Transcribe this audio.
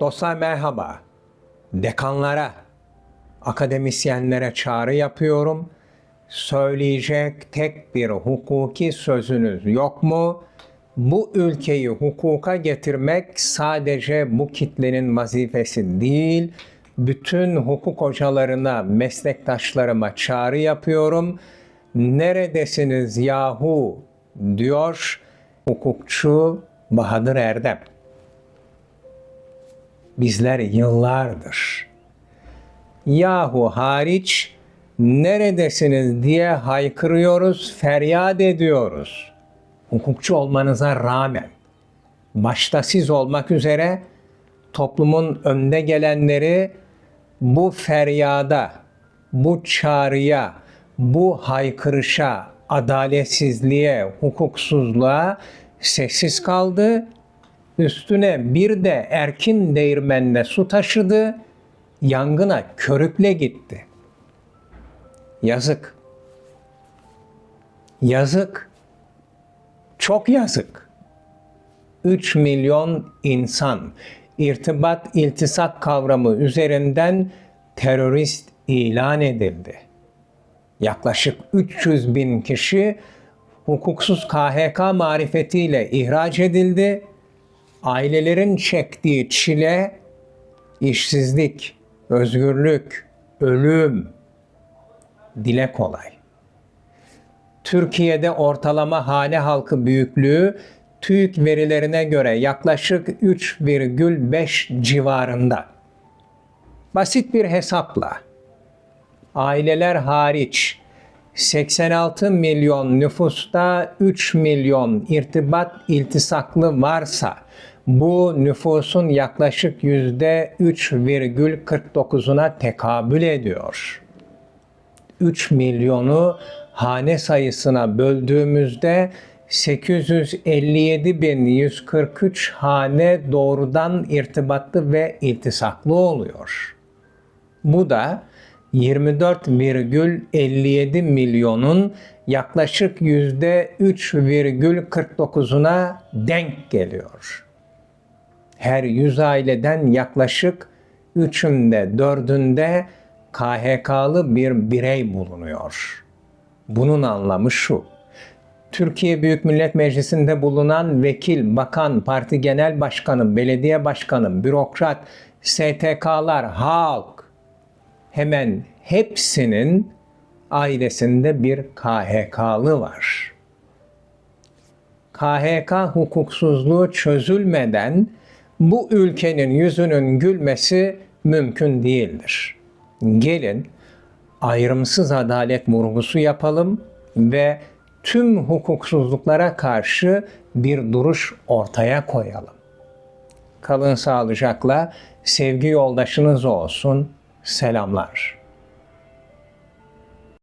Dostlar merhaba. Dekanlara, akademisyenlere çağrı yapıyorum. Söyleyecek tek bir hukuki sözünüz yok mu? Bu ülkeyi hukuka getirmek sadece bu kitlenin vazifesi değil, bütün hukuk hocalarına, meslektaşlarıma çağrı yapıyorum. Neredesiniz yahu diyor hukukçu Bahadır Erdem. Bizler yıllardır yahu hariç neredesiniz diye haykırıyoruz, feryat ediyoruz. Hukukçu olmanıza rağmen başta siz olmak üzere toplumun önde gelenleri bu feryada, bu çağrıya, bu haykırışa, adaletsizliğe, hukuksuzluğa sessiz kaldı. Üstüne bir de erkin değirmenle su taşıdı, yangına körükle gitti. Yazık. Yazık. Çok yazık. 3 milyon insan irtibat iltisak kavramı üzerinden terörist ilan edildi. Yaklaşık 300 bin kişi hukuksuz KHK marifetiyle ihraç edildi. Ailelerin çektiği çile, işsizlik, özgürlük, ölüm dile kolay. Türkiye'de ortalama hane halkı büyüklüğü TÜİK verilerine göre yaklaşık 3,5 civarında. Basit bir hesapla aileler hariç 86 milyon nüfusta 3 milyon irtibat iltisaklı varsa bu nüfusun yaklaşık yüzde 3,49'una tekabül ediyor. 3 milyonu hane sayısına böldüğümüzde 857.143 hane doğrudan irtibatlı ve iltisaklı oluyor. Bu da 24,57 milyonun yaklaşık %3,49'una denk geliyor. Her 100 aileden yaklaşık 3'ünde 4'ünde KHK'lı bir birey bulunuyor. Bunun anlamı şu. Türkiye Büyük Millet Meclisi'nde bulunan vekil, bakan, parti genel başkanı, belediye başkanı, bürokrat, STK'lar, halk hemen hepsinin ailesinde bir KHK'lı var. KHK hukuksuzluğu çözülmeden bu ülkenin yüzünün gülmesi mümkün değildir. Gelin ayrımsız adalet vurgusu yapalım ve tüm hukuksuzluklara karşı bir duruş ortaya koyalım. Kalın sağlıcakla sevgi yoldaşınız olsun. Selamlar.